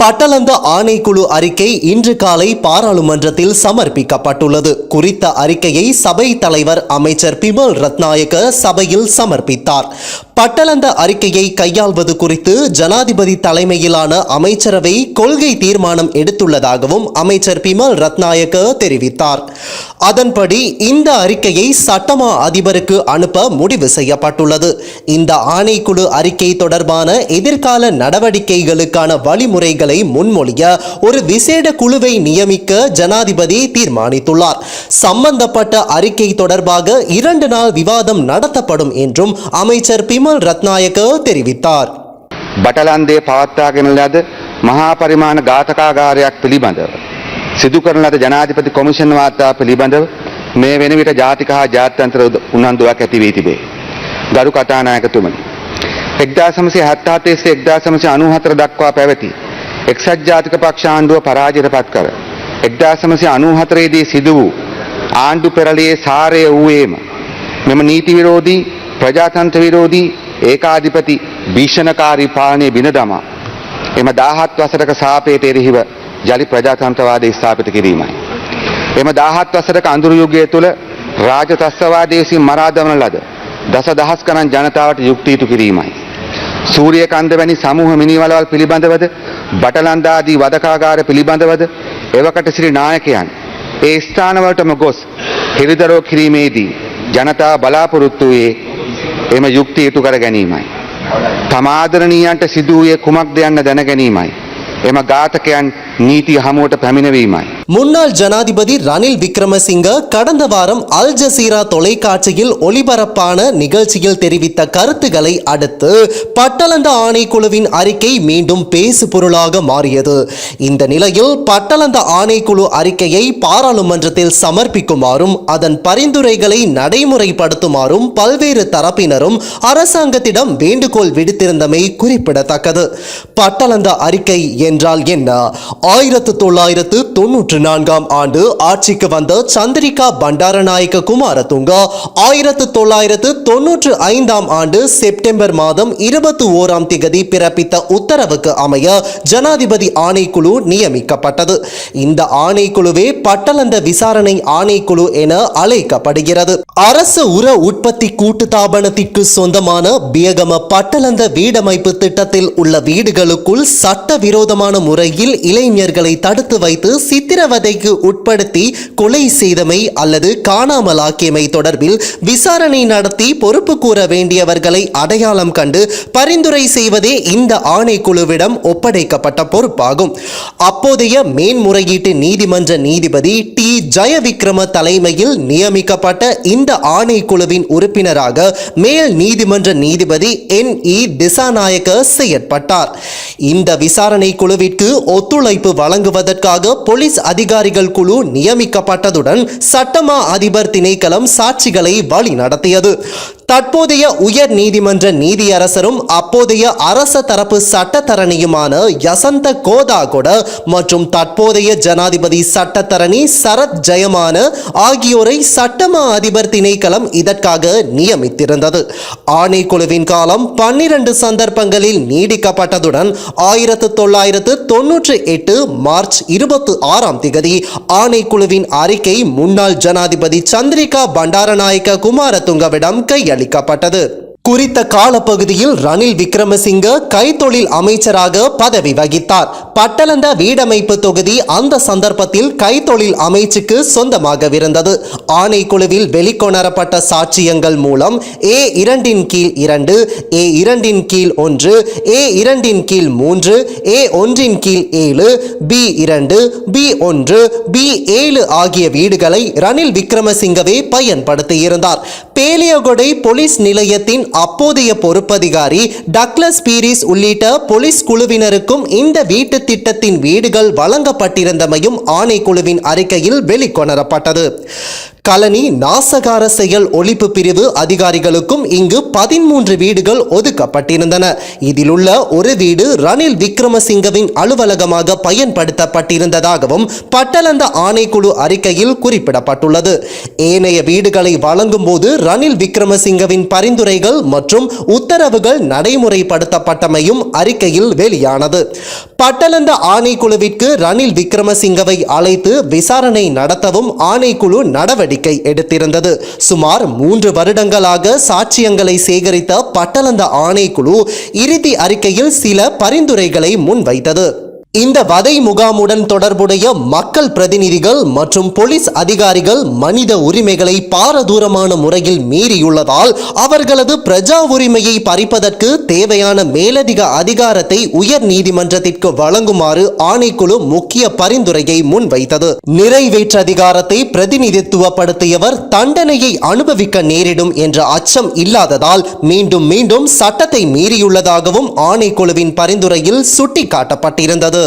பட்டளந்த ஆணைக்குழு அறிக்கை இன்று காலை பாராளுமன்றத்தில் சமர்ப்பிக்கப்பட்டுள்ளது. குறித்த அறிக்கையை சபை தலைவர் அமைச்சர் பிமல் ரத்நாயக்க சபையில் சமர்ப்பித்தார். பட்டளந்த அறிக்கையை கையாள்வது குறித்து ஜனாதிபதி தலைமையிலான அமைச்சரவை கொள்கை தீர்மானம் எடுத்துள்ளதாகவும் அமைச்சர் பிமல் ரத்நாயக்க தெரிவித்தார். அதன்படி இந்த அறிக்கையை சட்டமா அதிபருக்கு அனுப்ப முடிவு செய்யப்பட்டுள்ளது. இந்த ஆணைக்குழு அறிக்கை தொடர்பான எதிர்கால நடவடிக்கைகளுக்கான வழிமுறைகள் முன்மொழிய ஒரு விசேட குழுவை நியமிக்க ஜனாதிபதி தீர்மானித்துள்ளார் சம்பந்தப்பட்ட அறிக்கை தொடர்பாக இரண்டு நாள் விவாதம் நடத்தப்படும் என்றும் அமைச்சர் பிமல் ரத்நாயக்க தெரிவித்தார் බටලන්දේ පවත්වාගෙන ලද මහා පරිමාණ ඝාතකාගාරයක් පිළිබඳව. සිදු කරන ලද ජනාධිපති කොමිෂන් වාර්තා පිළිබඳව මේ වෙන විට ජාතික හා ජාත්‍යන්තර උද- උනන්දුවක් ඇති වී තිබේ. ගරු කතානායකතුමනි. එක්දාසමසය හත්තාතේ එක්දාසමසය අනුහතර දක්වා පැවති. එක්සත් ජාතික පක්ෂ ආණ්ඩුව පරාජයට පත් කර. එක්දාසමසය අනුහතරේදී සිදු වූ ආණ්ඩු පෙරලියේ සාරය වූයේම. මෙම නීති විරෝධී ප්‍රජාතන්ත්‍ර විරෝධී ඒකාධිපති භීෂණකාරී පාලනය බිඳ දමා. එම දාහත් වසරක සාපයට එරෙහිව ජලි ප්‍රජාතන්ත්‍රවාදය ස්ථාපිත කිරීමයි. එම දාහත් වසරක අඳුරු යුගය තුළ රාජතස්වවාදය විසින් මරා දමන ලද දස දහස් ගණන් ජනතාවට යුක්තියුතු කිරීමයි. සූරිය කන්ද වැනි සමූහ මිනිවලවල් පිළිබඳවද බටලන්දාදී වදකාගාර පිළිබඳවද එවකට සිරි නායකයන් ඒ ස්ථානවලටම ගොස් හිරිදරෝ කිරීමේදී ජනතාව බලාපොරොත්තු වූයේ එම යුක්තිය ඉටු කර ගැනීමයි. තමාදරණීයන්ට සිදුවූයේ කුමක්ද යන්න දැන ගැනීමයි. එම ඝාතකයන් නීතිය හමුවට පැමිණවීමයි. முன்னாள் ஜனாதிபதி ரணில் விக்ரமசிங்க கடந்த வாரம் அல் ஜசீரா தொலைக்காட்சியில் ஒளிபரப்பான நிகழ்ச்சியில் தெரிவித்த கருத்துக்களை அடுத்து பட்டளந்த ஆணைக்குழுவின் அறிக்கை மீண்டும் பேசு பொருளாக மாறியது இந்த நிலையில் பட்டளந்த ஆணைக்குழு அறிக்கையை பாராளுமன்றத்தில் சமர்ப்பிக்குமாறும் அதன் பரிந்துரைகளை நடைமுறைப்படுத்துமாறும் பல்வேறு தரப்பினரும் அரசாங்கத்திடம் வேண்டுகோள் விடுத்திருந்தமை குறிப்பிடத்தக்கது பட்டளந்த அறிக்கை என்றால் என்ன ஆயிரத்து தொள்ளாயிரத்து தொன்னூற்று நான்காம் ஆண்டு ஆட்சிக்கு வந்த சந்திரிகா பண்டாரநாயக்க குமாரதுங்கா. ஆயிரத்து தொள்ளாயிரத்து தொன்னூற்று ஐந்தாம் ஆண்டு செப்டம்பர் மாதம் இருபத்தி ஓராம் திகதி பிறப்பித்த உத்தரவுக்கு அமைய ஜனாதிபதி ஆணைக்குழு நியமிக்கப்பட்டது. இந்த ஆணைக்குழுவே பட்டளந்த விசாரணை ஆணைக்குழு என அழைக்கப்படுகிறது. அரசு உர உற்பத்தி கூட்டுத்தாபனத்திற்கு சொந்தமான பியகம பட்டலந்த வீடமைப்பு திட்டத்தில் உள்ள வீடுகளுக்குள் சட்டவிரோதமான முறையில் இளைஞர்களை தடுத்து வைத்து சித்திரவதைக்கு உட்படுத்தி கொலை செய்தமை அல்லது காணாமலாக்கியமை தொடர்பில் விசாரணை நடத்தி பொறுப்பு கூற வேண்டியவர்களை அடையாளம் கண்டு பரிந்துரை செய்வதே இந்த ஆணைக்குழுவிடம் ஒப்படைக்கப்பட்ட பொறுப்பாகும். அப்போதைய மேன்முறையீட்டு நீதிமன்ற நீதிபதி டி. ஜெயவிக்ரம தலைமையில் நியமிக்கப்பட்ட இந்த ஆணைக்குழுவின் உறுப்பினராக மேல் நீதிமன்ற நீதிபதி என். இ. திசாநாயக்க செயற்பட்டார். இந்த விசாரணை குழுவிற்கு ஒத்துழைப்பு வழங்குவதற்காக போலீஸ் அதிகாரிகள் குழு நியமிக்கப்பட்டதுடன் சட்டமா அதிபர் திணைக்களம் சாட்சிகளை வழி நடத்தியது தற்போதைய உயர் நீதிமன்ற நீதியரசரும் அப்போதைய அரச தரப்பு சட்டத்தரணியுமான யசந்த கோதாகொட மற்றும் தற்போதைய ஜனாதிபதி சட்டத்தரணி சரத் ஜெயமான ஆகியோரை சட்டமா அதிபர் திணைக்களம் இதற்காக நியமித்திருந்தது. ஆணைக்குழுவின் காலம் பன்னிரண்டு சந்தர்ப்பங்களில் நீடிக்கப்பட்டதுடன் ஆயிரத்து தொள்ளாயிரத்து தொன்னூற்றி எட்டு மார்ச் இருபத்தி ஆறாம் திகதி ஆணைக்குழுவின் அறிக்கை முன்னாள் ஜனாதிபதி சந்திரிகா பண்டாரநாயக்க குமாரதுங்கவிடம் அளிக்கப்பட்டது. குறித்த காலப்பகுதியில் ரணில் விக்ரமசிங்க கைத்தொழில் அமைச்சராக பதவி வகித்தார். பட்டளந்த வீடமைப்பு தொகுதி அந்த சந்தர்ப்பத்தில் கைத்தொழில் அமைச்சுக்கு சொந்தமாகவிருந்தது. ஆணைக்குழுவில் வெளிக்கொணரப்பட்ட சாட்சியங்கள் மூலம் ஏ இரண்டின் கீழ் இரண்டு ஏ இரண்டின் கீழ் ஒன்று ஏ இரண்டின் கீழ் மூன்று ஏ ஒன்றின் கீழ் ஏழு பி இரண்டு பி ஒன்று பி ஏழு ஆகிய வீடுகளை ரணில் விக்ரமசிங்கவே பயன்படுத்தியிருந்தார். பேலியகொடை போலீஸ் நிலையத்தின் அப்போதைய பொறுப்பதிகாரி டக்ளஸ் பீரிஸ் உள்ளிட்ட போலீஸ் குழுவினருக்கும் இந்த வீட்டு திட்டத்தின் வீடுகள் வழங்கப்பட்டிருந்தமையும் ஆணைக்குழுவின் அறிக்கையில் வெளிக்கொணரப்பட்டது. கலனி நாசகார செயல் ஒழிப்பு பிரிவு அதிகாரிகளுக்கும் இங்கு பதிமூன்று வீடுகள் ஒதுக்கப்பட்டிருந்தன. இதில் உள்ள ஒரு வீடு ரணில் விக்ரமசிங்கவின் அலுவலகமாக பயன்படுத்தப்பட்டிருந்ததாகவும் பட்டலந்த ஆணைக்குழு அறிக்கையில் குறிப்பிடப்பட்டுள்ளது. ஏனைய வீடுகளை வழங்கும் போது ரணில் விக்ரமசிங்கவின் பரிந்துரைகள் மற்றும் உத்தரவுகள் நடைமுறைப்படுத்தப்பட்டமையும் அறிக்கையில் வெளியானது. பட்டலந்த ஆணைக்குழுவிற்கு ரணில் விக்ரமசிங்கவை அழைத்து விசாரணை நடத்தவும் ஆணைக்குழு நடவடிக்கை எடுத்திருந்தது. சுமார் மூன்று வருடங்களாக சாட்சியங்களை சேகரித்த பட்டலந்த ஆணைக்குழு இறுதி அறிக்கையில் சில பரிந்துரைகளை முன்வைத்தது. இந்த வதை முகாமுடன் தொடர்புடைய மக்கள் பிரதிநிதிகள் மற்றும் போலீஸ் அதிகாரிகள் மனித உரிமைகளை பாரதூரமான முறையில் மீறியுள்ளதால் அவர்களது பிரஜா உரிமையை பறிப்பதற்கு தேவையான மேலதிக அதிகாரத்தை உயர் நீதிமன்றத்திற்கு வழங்குமாறு ஆணைக்குழு முக்கிய பரிந்துரையை முன்வைத்தது. நிறைவேற்று அதிகாரத்தை பிரதிநிதித்துவப்படுத்தியவர் தண்டனையை அனுபவிக்க நேரிடும் என்ற அச்சம் இல்லாததால் மீண்டும் மீண்டும் சட்டத்தை மீறியுள்ளதாகவும் ஆணைக்குழுவின் பரிந்துரையில் சுட்டிக்காட்டப்பட்டிருந்தது.